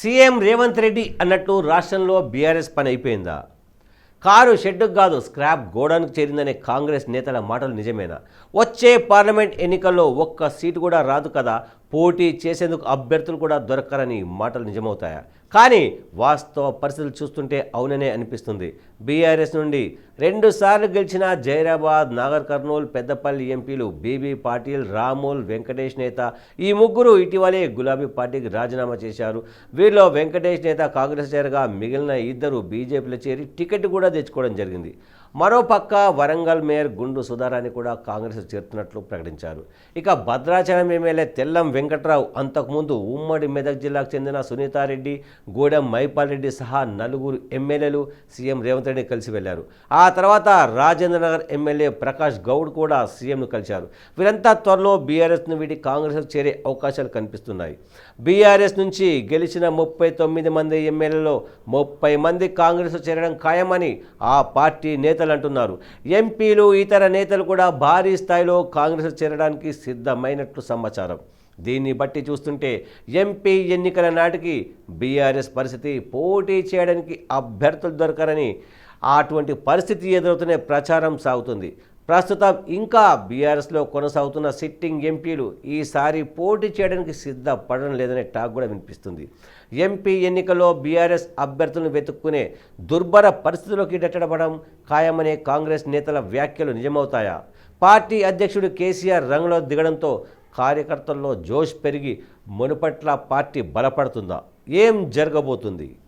CM Revanth Reddy అన్నట్టు రాష్ట్రంలో BRS పని అయిపోయిందా? కారు షెడ్డుకు కాదు స్క్రాప్ గోడౌన్కు చేరిందనే కాంగ్రెస్ నేతల మాటలు నిజమేనా? వచ్చే పార్లమెంట్ ఎన్నికల్లో ఒక్క సీటు కూడా రాదు కదా పోటీ చేసేందుకు అభ్యర్థులు కూడా దొరకరని మాటలు నిజమవుతాయా? కానీ వాస్తవ పరిస్థితులు చూస్తుంటే అవుననే అనిపిస్తుంది. బీఆర్ఎస్ నుండి రెండుసార్లు గెలిచిన జైరాబాద్ నాగర్ కర్నూలు పెద్దపల్లి ఎంపీలు బీబీ పాటిల్ రాముల్ వెంకటేష్ నేత ఈ ముగ్గురు ఇటీవలే గులాబీ పార్టీకి రాజీనామా చేశారు. వీరిలో వెంకటేష్ నేత కాంగ్రెస్ చేరగా మిగిలిన ఇద్దరు బీజేపీలో చేరి టికెట్ కూడా తెచ్చుకోవడం జరిగింది. మరోపక్క వరంగల్ మేయర్ గుండు సుధారాన్ని కూడా కాంగ్రెస్ చేరుతున్నట్లు ప్రకటించారు. ఇక భద్రాచలం ఎమ్మెల్యే తెల్లం వెంకట్రావు అంతకుముందు ఉమ్మడి మెదక్ జిల్లాకు చెందిన సునీతారెడ్డి గూడెం మైపాల్ రెడ్డి సహా నలుగురు ఎమ్మెల్యేలు సీఎం రేవంత్ రెడ్డి కలిసి వెళ్ళారు. ఆ తర్వాత రాజేంద్రనగర్ ఎమ్మెల్యే ప్రకాష్ గౌడ్ కూడా సీఎంను కలిశారు. వీరంతా త్వరలో బీఆర్ఎస్ను వీడి కాంగ్రెస్ చేరే అవకాశాలు కనిపిస్తున్నాయి. బీఆర్ఎస్ నుంచి గెలిచిన ముప్పై తొమ్మిది మంది ఎమ్మెల్యేలో ముప్పై మంది కాంగ్రెస్ చేరడం ఖాయమని ఆ పార్టీ నేతలు అంటున్నారు. ఎంపీలు ఇతర నేతలు కూడా భారీ స్థాయిలో కాంగ్రెస్ చేరడానికి సిద్ధమైనట్లు సమాచారం. దీన్ని బట్టి చూస్తుంటే ఎంపీ ఎన్నికల నాటికి బీఆర్ఎస్ పరిస్థితి పోటీ చేయడానికి అభ్యర్థులు దొరకరని అటువంటి పరిస్థితి ఎదురవుతున్న ప్రచారం సాగుతుంది. ప్రస్తుతం ఇంకా బీఆర్ఎస్లో కొనసాగుతున్న సిట్టింగ్ ఎంపీలు ఈసారి పోటీ చేయడానికి సిద్ధపడడం లేదనే టాక్ కూడా వినిపిస్తుంది. ఎంపీ ఎన్నికల్లో బీఆర్ఎస్ అభ్యర్థులను వెతుక్కునే దుర్భర పరిస్థితుల్లోకి నెట్టడపడం ఖాయమనే కాంగ్రెస్ నేతల వ్యాఖ్యలు నిజమవుతాయా? పార్టీ అధ్యక్షుడు కేసీఆర్ రంగులో దిగడంతో కార్యకర్తల్లో జోష్ పెరిగి మునుపట్ల పార్టీ బలపడుతుందా? ఏం జరగబోతుంది?